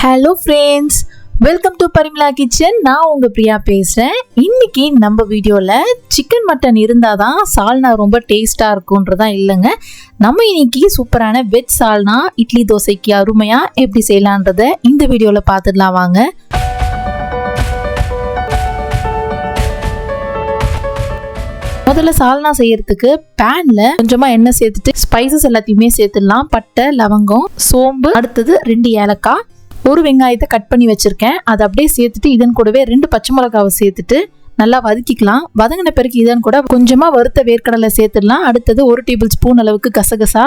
Hello friends welcome to Parimala kitchen நான் உங்கள் பிரியா பேசுகிறேன் இன்னைக்கு நம்ம வீடியோவில் சிக்கன் மட்டன் இருந்தால் தான் சால்னா ரொம்ப டேஸ்ட்டாக இருக்குன்றதான் இல்லைங்க. நம்ம இன்னைக்கு சூப்பரான வெஜ் சால்னா இட்லி தோசைக்கு அருமையாக எப்படி செய்யலான்றத இந்த வீடியோவில் பார்த்துடலாம் வாங்க. முதல்ல சால்னா செய்யறதுக்கு பேன்ல கொஞ்சமா எண்ணெய் சேர்த்துட்டு ஸ்பைசஸ் எல்லாத்தையுமே சேர்த்துடலாம். பட்டை லவங்கம் சோம்பு அடுத்தது ரெண்டு ஏலக்காய் ஒரு வெங்காயத்தை கட் பண்ணி வச்சுருக்கேன். அதை அப்படியே சேர்த்துட்டு இதன் கூடவே ரெண்டு பச்சை மிளகாவை சேர்த்துட்டு நல்லா வதக்கிக்கலாம். வதங்கின பிறகு இதன் கூட கொஞ்சமாக வறுத்த வேர்க்கடலை சேர்த்துடலாம். அடுத்தது ஒரு டேபிள் ஸ்பூன் அளவுக்கு கசகசா.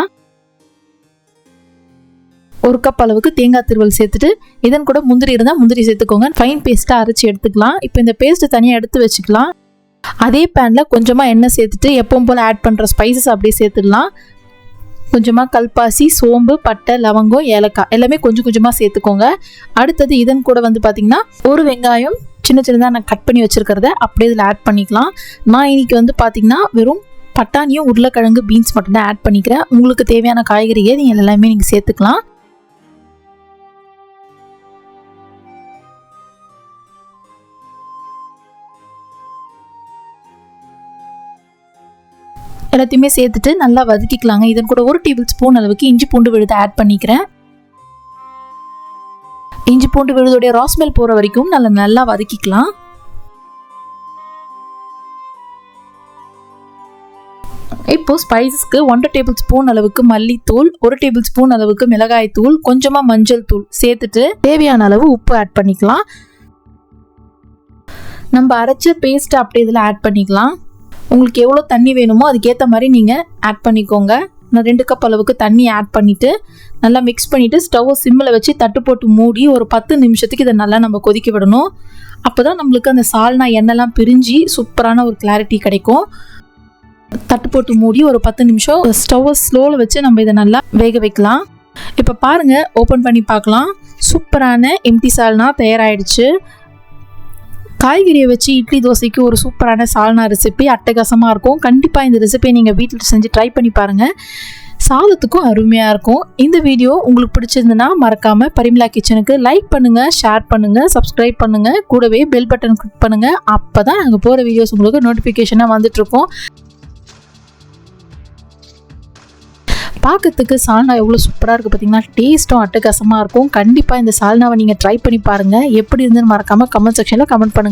ஒரு கப் அளவுக்கு தேங்காய் திருவல் சேர்த்துட்டு இதன் கூட முந்திரி இருந்தால் முந்திரி சேர்த்துக்கோங்க. ஃபைன் பேஸ்ட்டாக அரைச்சி எடுத்துக்கலாம். இப்போ இந்த பேஸ்ட்டு தனியாக எடுத்து வச்சுக்கலாம். அதே பேனில் கொஞ்சமாக எண்ணெய் சேர்த்துட்டு எப்பவும் போல் ஆட் பண்ணுற ஸ்பைசஸ் அப்படியே சேர்த்துடலாம். கொஞ்சமாக கல்பாசி சோம்பு பட்டை லவங்கம் ஏலக்காய் எல்லாமே கொஞ்சம் கொஞ்சமாக சேர்த்துக்கோங்க. அடுத்தது இதன் கூட வந்து பார்த்திங்கன்னா ஒரு வெங்காயம் சின்ன சின்னதாக நான் கட் பண்ணி வச்சுருக்கிறத அப்படியே இதில் ஆட் பண்ணிக்கலாம். நான் இன்னைக்கு வந்து பார்த்திங்கன்னா வெறும் பட்டாணியும் உருளைக்கிழங்கு பீன்ஸ் மட்டும்தான் ஆட் பண்ணிக்கிறேன். உங்களுக்கு தேவையான காய்கறியை நீங்கள் எல்லாமே நீங்கள் சேர்த்துக்கலாம். எல்லாத்தையுமே சேர்த்துட்டு நல்லா வதக்கிக்கலாங்க. இதன் கூட ஒரு டேபிள் ஸ்பூன் அளவுக்கு இஞ்சி பூண்டு விழுதை ஆட் பண்ணிக்கிறேன். இஞ்சி பூண்டு விழுதுடைய ராஸ்மெல் போகிற வரைக்கும் நல்லா நல்லா வதக்கிக்கலாம். இப்போ ஸ்பைசஸ்க்கு ஒன்றரை டேபிள் ஸ்பூன் அளவுக்கு மல்லித்தூள் ஒரு டேபிள் ஸ்பூன் அளவுக்கு மிளகாய் தூள் கொஞ்சமாக மஞ்சள் தூள் சேர்த்துட்டு தேவையான அளவு உப்பு ஆட் பண்ணிக்கலாம். நம்ம அரைச்ச பேஸ்ட் அப்படி இதில் ஆட் பண்ணிக்கலாம். உங்களுக்கு எவ்வளோ தண்ணி வேணுமோ அதுக்கேற்ற மாதிரி நீங்கள் ஆட் பண்ணிக்கோங்க. நான் ரெண்டு கப் அளவுக்கு தண்ணி ஆட் பண்ணிவிட்டு நல்லா மிக்ஸ் பண்ணிவிட்டு ஸ்டவ்வை சிம்மில் வச்சு தட்டு போட்டு மூடி ஒரு பத்து நிமிஷத்துக்கு இதை நல்லா நம்ம கொதிக்க விடணும். அப்போ தான் நம்மளுக்கு அந்த சால்னா எண்ணெய்லாம் பிரிஞ்சு சூப்பரான ஒரு கிளாரிட்டி கிடைக்கும். தட்டு போட்டு மூடி ஒரு பத்து நிமிஷம் ஸ்டவ்வை ஸ்லோவில் வச்சு நம்ம இதை நல்லா வேக வைக்கலாம். இப்போ பாருங்கள் ஓப்பன் பண்ணி பார்க்கலாம். சூப்பரான எம்டி சால்னா தயாராகிடுச்சு காய்கறியை வச்சு இட்லி தோசைக்கு ஒரு சூப்பரான சால்னா ரெசிபி அட்டகாசமாக இருக்கும். கண்டிப்பாக இந்த ரெசிபியை நீங்கள் வீட்டில் செஞ்சு ட்ரை பண்ணி பாருங்கள் சாதத்துக்கும் அருமையாக இருக்கும். இந்த வீடியோ உங்களுக்கு பிடிச்சிருந்துன்னா மறக்காமல் பரிமலா கிச்சனுக்கு லைக் பண்ணுங்கள் ஷேர் பண்ணுங்கள் சப்ஸ்கிரைப் பண்ணுங்கள் கூடவே பெல் பட்டன் கிளிக் பண்ணுங்கள் அப்போ தான் நாங்கள் போகிற வீடியோஸ் உங்களுக்கு நோட்டிஃபிகேஷனாக வந்துட்ருக்கோம் பார்க்கறதுக்கு சால்னா எவ்வளோ சூப்பராக இருக்குது பார்த்தீங்கன்னா டேஸ்ட்டும் அட்டகாசமாக இருக்கும். கண்டிப்பாக இந்த சால்னாவை நீங்கள் ட்ரை பண்ணி பாருங்கள் எப்படி இருந்துன்னு மறக்காமல் கமெண்ட் செக்ஷனில் கமெண்ட் பண்ணுங்கள்